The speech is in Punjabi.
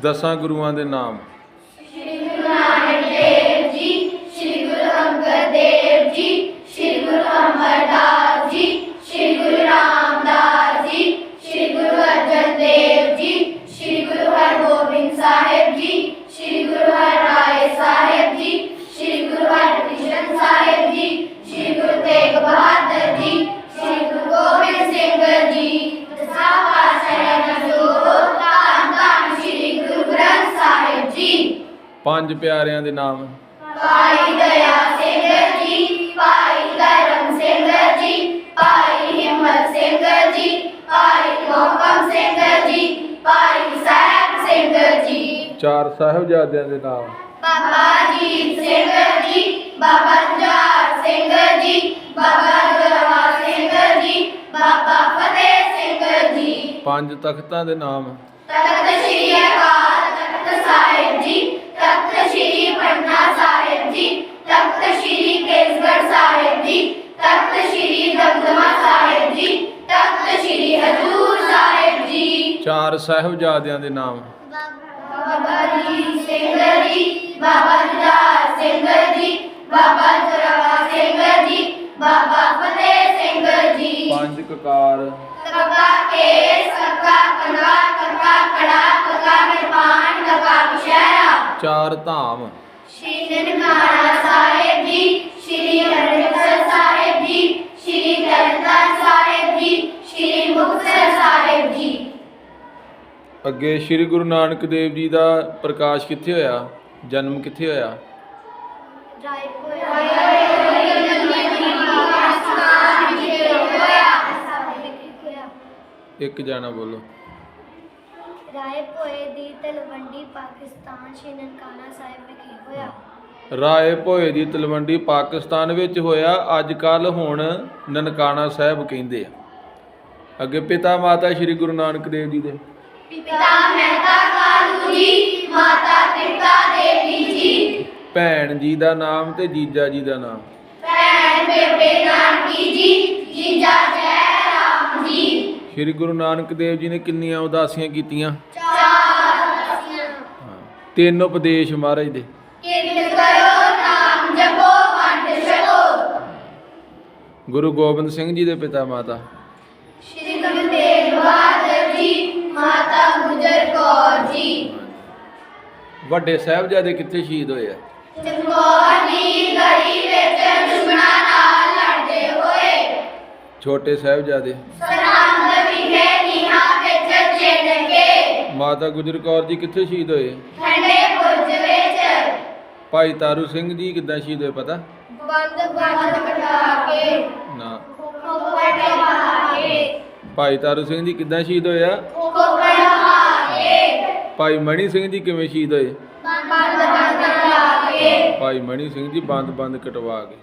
ਦਸਾਂ ਗੁਰੂਆਂ ਦੇ ਨਾਮ। ਪੰਜ ਪਿਆਰਿਆਂ ਦੇ ਨਾਮ। ਭਾਈ ਦਇਆ ਸਿੰਘ ਜੀ ਭਾਈ ਧਰਮ ਸਿੰਘ ਜੀ ਭਾਈ ਹਿੰਮਤ ਸਿੰਘ ਜੀ ਭਾਈ ਮੋਹਕਮ ਸਿੰਘ ਜੀ ਭਾਈ ਸਾਹਿਬ ਸਿੰਘ ਜੀ। ਚਾਰ ਸਾਹਿਬਜ਼ਾਦਿਆਂ ਦੇ ਨਾਮ। ਬਾਬਾ ਜੀਤ ਸਿੰਘ ਜੀ ਬਾਬਾ ਜੁਝਾਰ ਸਿੰਘ ਜੀ ਬਾਬਾ ਗੁਰਵਾ ਸਿੰਘ ਜੀ ਬਾਬਾ ਫਤਿਹ ਸਿੰਘ ਜੀ। ਪੰਜ ਤਖਤਾਂ ਦੇ ਨਾਮ। ਤਖਤ ਸ੍ਰੀ ਅਕਾਲ ਤਖਤ ਸਾਹਿਬ ਜੀ ਤਖਤ ਸ੍ਰੀ ਪਟਨਾ ਸਾਹਿਬ ਜੀ ਤਖਤ ਸ੍ਰੀ ਕੇਸਗੜ੍ਹ ਸਾਹਿਬ ਜੀ ਤਖਤ ਸ੍ਰੀ ਦਮਦਮਾ ਸਾਹਿਬ ਜੀ ਤਖਤ ਸ੍ਰੀ ਹਜੂਰ ਸਾਹਿਬ ਜੀ। ਚਾਰ ਸਾਹਿਬਜ਼ਾਦਿਆਂ ਦੇ ਨਾਮ। ਬਾਬਾ ਜੀ ਸਿੰਘ ਜੀ ਬਾਬਾ ਜੁਝਾਰ ਸਿੰਘ ਜੀ ਬਾਬਾ ਜੋਰਾਵਰ ਸਿੰਘ ਜੀ ਬਾਬਾ ਫਤਿਹ ਸਿੰਘ ਜੀ। ਪੰਜ ਕਕਾਰ। ਕੱਕਾ ਕੇ ਸਕਾ ਕੜਾ ਕੱਕਾ ਚਾਰ ਧਾਮ। ਸ਼੍ਰੀ ਨਨਕਾਣਾ ਸਾਹਿਬ ਜੀ ਸ਼੍ਰੀ ਹਰਿਮੰਦਰ ਸਾਹਿਬ ਜੀ ਸ਼੍ਰੀ ਤਰਨਤਾਰਨ ਸਾਹਿਬ ਜੀ ਸ਼੍ਰੀ ਮੁਕਤਸਰ ਸਾਹਿਬ ਜੀ। ਅੱਗੇ ਸ੍ਰੀ ਗੁਰੂ ਨਾਨਕ ਦੇਵ ਜੀ ਦਾ ਪ੍ਰਕਾਸ਼ ਕਿੱਥੇ ਹੋਇਆ? ਜਨਮ ਕਿੱਥੇ ਹੋਇਆ? ਇੱਕ ਜਾਣਾ ਬੋਲੋ। ਰਾਏ ਭੋਏ ਦੀ ਤਲਵੰਡੀ ਪਾਕਿਸਤਾਨ ਸ਼੍ਰੀ ਨਨਕਾਣਾ ਸਾਹਿਬ ਵਿਖੇ ਹੋਇਆ। ਰਾਏ ਭੋਏ ਦੀ ਤਲਵੰਡੀ ਪਾਕਿਸਤਾਨ ਵਿੱਚ ਹੋਇਆ ਅੱਜ ਕੱਲ ਹੁਣ ਨਨਕਾਣਾ ਸਾਹਿਬ ਕਹਿੰਦੇ ਆ। ਅੱਗੇ ਪਿਤਾ ਮਾਤਾ ਸ੍ਰੀ ਗੁਰੂ ਨਾਨਕ ਦੇਵ ਜੀ ਦੇ। ਪਿਤਾ ਮਹਿਤਾ ਕਾਲੂ ਜੀ ਮਾਤਾ ਤ੍ਰਿਪਤਾ ਦੇਵੀ ਜੀ। ਭੈਣ ਜੀ ਦਾ ਨਾਮ ਤੇ ਜੀਜਾ ਜੀ ਦਾ ਨਾਮ। ਭੈਣ ਬੇਬੇ ਨਾਨਕੀ ਜੀ ਜੀਜਾ ਜੈ ਰਾਮ ਜੀ। ਸ੍ਰੀ ਗੁਰੂ ਨਾਨਕ ਦੇਵ ਜੀ ਨੇ ਕਿੰਨੀਆਂ ਉਦਾਸੀਆਂ ਕੀਤੀਆਂ। ਤਿੰਨ ਉਪਦੇਸ਼ ਮਹਾਰਾਜ ਦੇ। ਕਿਰਤ ਕਰੋ ਨਾਮ ਜਪੋ ਵੰਡ ਛਕੋ ਗੁਰੂ ਗੋਬਿੰਦ ਸਿੰਘ ਜੀ ਦੇ ਪਿਤਾ ਮਾਤਾ। ਸ਼੍ਰੀ ਗੁਰੂ ਤੇਗ ਬਹਾਦਰ ਜੀ ਮਾਤਾ ਗੁਜਰ ਕੌਰ ਜੀ ਵੱਡੇ ਸਾਹਿਬਜ਼ਾਦੇ ਕਿੱਥੇ ਸ਼ਹੀਦ ਹੋਏ ਆ? ਚਮਕੌਰ ਦੀ ਗੜੀ ਵਿੱਚ ਦੁਸ਼ਮਣਾਂ ਨਾਲ ਲੜਦੇ ਹੋਏ ਛੋਟੇ ਸਾਹਿਬਜ਼ਾਦੇ। ਮਾਤਾ ਗੁਜਰ ਕੌਰ ਜੀ ਕਿੱਥੇ ਸ਼ਹੀਦ ਹੋਏ? ਠੰਡੇ ਬੁਰਜ ਵਿੱਚ। ਭਾਈ ਤਾਰੂ ਸਿੰਘ ਜੀ ਕਿੱਦਾਂ ਸ਼ਹੀਦ ਹੋਏ ਪਤਾ? ਬੰਦ ਬੰਦ ਕਟਾ ਕੇ। ਨਾ। ਕੋਪੜ ਪਾ ਕੇ। ਭਾਈ ਤਾਰੂ ਸਿੰਘ ਜੀ ਕਿੱਦਾਂ ਸ਼ਹੀਦ ਹੋਏ ਆ? ਕੋਪੜ ਪਾ ਕੇ। ਭਾਈ ਮਣੀ ਸਿੰਘ ਜੀ ਕਿਵੇਂ ਸ਼ਹੀਦ ਹੋਏ? ਬੰਦ ਬੰਦ ਕਟਾ ਕੇ। ਭਾਈ ਮਣੀ ਸਿੰਘ ਜੀ ਬੰਦ ਬੰਦ ਕਟਵਾ ਕੇ।